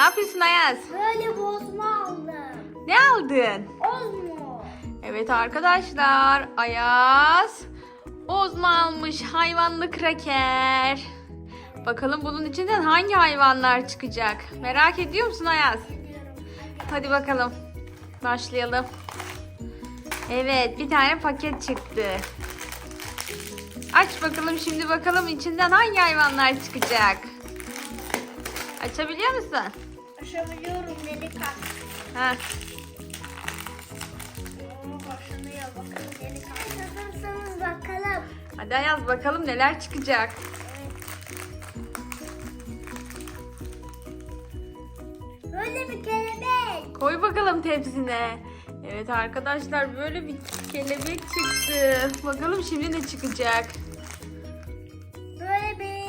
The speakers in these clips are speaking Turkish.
yapıyorsun Ayaz? Böyle bozma aldım. Ne aldın? Ozmo. Evet arkadaşlar Ayaz Ozma almış hayvanlı kraker. Bakalım bunun içinden hangi hayvanlar çıkacak? Merak ediyor musun Ayaz? Hadi bakalım. Başlayalım. Evet bir tane paket çıktı. Aç bakalım şimdi bakalım içinden hangi hayvanlar çıkacak? Açabiliyor musun? Aşabiliyorum delik at. Ha. Oo, Hoşlanıyor bakalım delik. Hazırsanız bakalım. Hadi Ayaz bakalım neler çıkacak. Böyle bir kelebek. Koy bakalım tepsine. Evet arkadaşlar böyle bir kelebek çıktı. Bakalım şimdi ne çıkacak. Böyle bir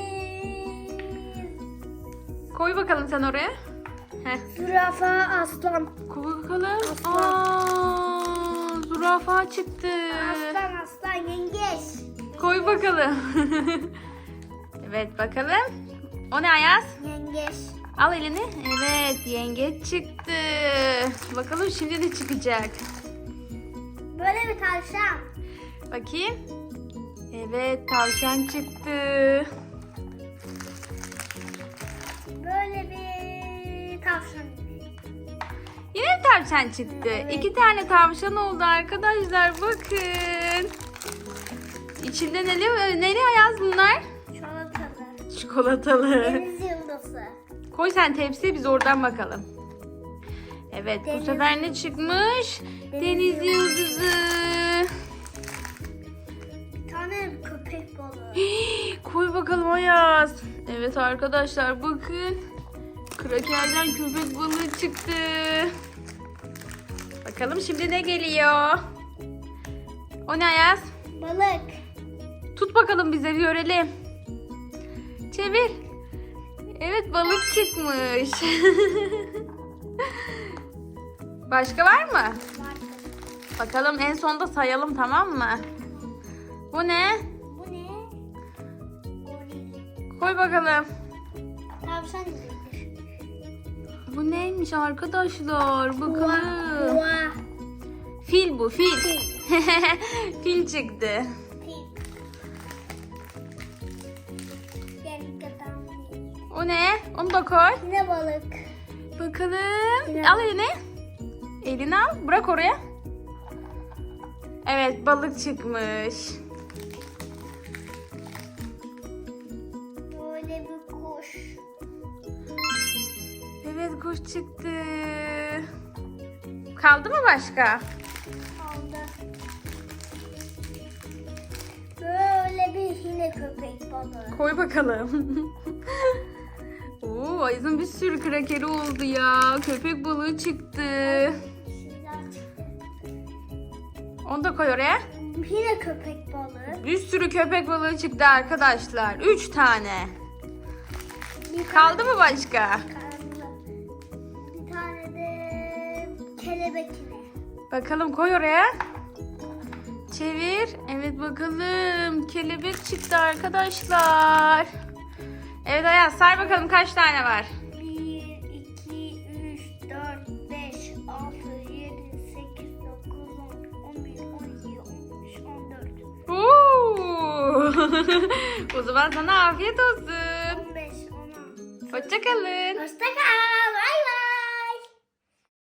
Koy bakalım sen oraya. Heh. zürafa aslan. Koy bakalım. Aslan. Aa, zürafa çıktı. Aslan aslan yengeç. Koy bakalım. evet bakalım. O ne Ayaz? Yengeç. Al elini. Evet yengeç çıktı. Bakalım şimdi ne çıkacak. Böyle bir tavşan. Bakayım. Evet tavşan çıktı. Tavşan. Yine tavşan çıktı. Evet. İki tane tavşan oldu arkadaşlar. Bakın. İçinde neli, neli ayaz bunlar? Çikolatalı. Çikolatalı. Deniz yıldızı. Koy sen tepsiye biz oradan bakalım. Evet bu Deniz- sefer ne çıkmış? Deniz Deniz yıldızı. yıldızı. Bir tane köpek balığı. Koy bakalım Ayaz. Evet arkadaşlar bakın. Krakerden köpek balığı çıktı. Bakalım şimdi ne geliyor? O ne Ayaz? Balık. Tut bakalım bize bir görelim. Çevir. Evet balık çıkmış. Başka var mı? Var. Bakalım en sonda sayalım tamam mı? Bu ne? Bu ne? Koy bakalım. Tavşan. Bu neymiş arkadaşlar? Bakalım. Boğa. Fil bu fil. Fil. fil çıktı. O ne? Onu da koy. Yine balık. Bakalım. Yine Al elini. Elini al. Bırak oraya. Evet balık çıkmış. Kuş çıktı. Kaldı mı başka? Aldı. Böyle bir yine köpek balığı. Koy bakalım. Oo, Ayaz'ın bir sürü krakeri oldu ya. Köpek balığı çıktı. Onu da koy oraya. Yine köpek balığı. Bir sürü köpek balığı çıktı arkadaşlar. Üç tane. Bir Kaldı mı başka? Kaldı. De kelebek yine. Bakalım koy oraya. Çevir. Evet bakalım. Kelebek çıktı arkadaşlar. Evet Ayaz say bakalım kaç tane var? 1, 2, 3, 4, 5, 6, 7, 8, 9, 10, 11, 12, 13, 14, Oo! o zaman sana afiyet olsun. 15, 16. Hoşçakalın. Hoşçakal.